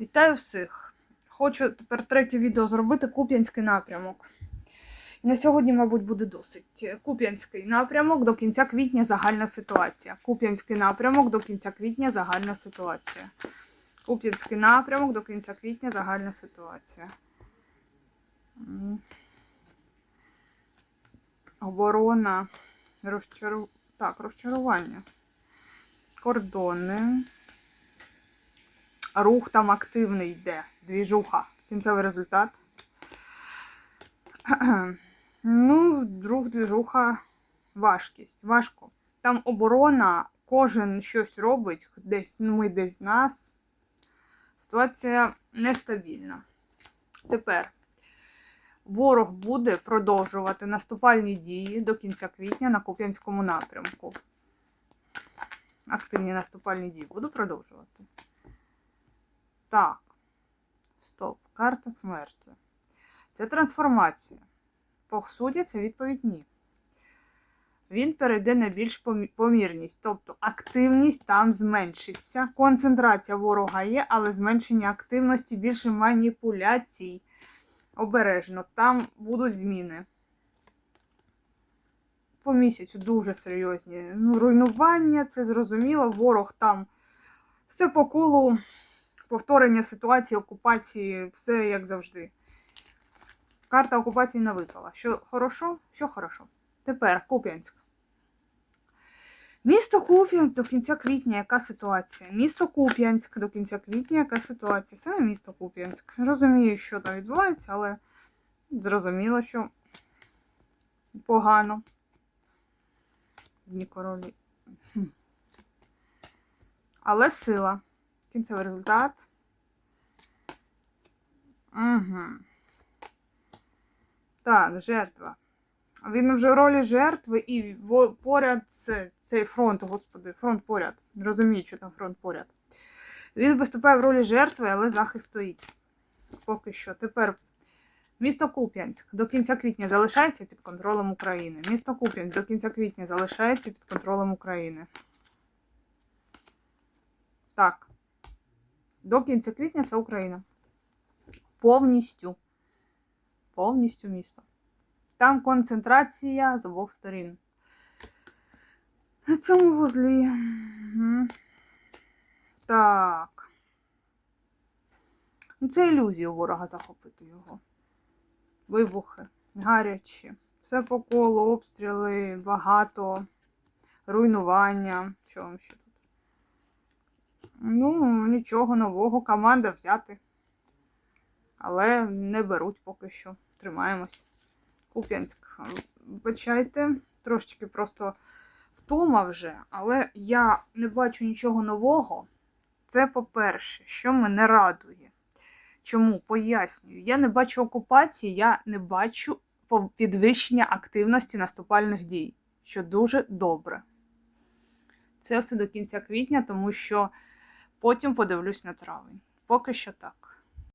Вітаю всіх! Хочу тепер третє відео зробити Куп'янський напрямок. І на сьогодні, мабуть, буде досить. Куп'янський напрямок до кінця квітня загальна ситуація. Куп'янський напрямок до кінця квітня загальна ситуація. Куп'янський напрямок до кінця квітня загальна ситуація. Оборона. Розчару... Так, розчарування. Кордони. Рух там активний йде. Двіжуха. Кінцевий результат. Ну, рух двіжуха, важкість. Важко. Там оборона, кожен щось робить, десь ну, ми десь нас. Ситуація нестабільна. Тепер ворог буде продовжувати наступальні дії до кінця квітня на Куп'янському напрямку. Активні наступальні дії буду продовжувати. Так. Стоп. Карта смерті. Це трансформація. По суті, це відповідь ні. Він перейде на більш помірність. Тобто активність там зменшиться. Концентрація ворога є, але зменшення активності, більше маніпуляцій. Обережно. Там будуть зміни. По місяцю дуже серйозні. Ну, руйнування, це зрозуміло. Ворог там все по колу повторення ситуації окупації, все як завжди. Карта окупації не випала. Що хорошо? Що хорошо. Тепер Куп'янськ. Місто Куп'янськ до кінця квітня, яка ситуація? Місто Куп'янськ до кінця квітня, яка ситуація? Саме місто Куп'янськ. Розумію, що там відбувається, але зрозуміло, що погано. Дні королі. Але сила. Кінцевий результат. Угу. Так, жертва. Він вже в ролі жертви і поряд це, цей фронт, господи, фронт поряд. Не розумію, що там фронт поряд. Він виступає в ролі жертви, але захист стоїть. Поки що. Тепер місто Куп'янськ до кінця квітня залишається під контролем України. Місто Куп'янськ до кінця квітня залишається під контролем України. Так. До кінця квітня це Україна. Повністю. Повністю місто. Там концентрація з обох сторін. На цьому вузлі. Мгм. Так. Ну, Це ілюзія ворога захопити його. Вибухи, гарячі. Все по колу, обстріли, багато, руйнування. Що вам ще? Ну, нічого нового. Команда взяти. Але не беруть поки що. Тримаємось. Куп'янськ. Вибачайте, трошечки просто втома вже, але я не бачу нічого нового. Це по-перше, що мене радує. Чому? Пояснюю. Я не бачу окупації, я не бачу підвищення активності наступальних дій, що дуже добре. Це все до кінця квітня, тому що потім подивлюсь на травень. Поки що так.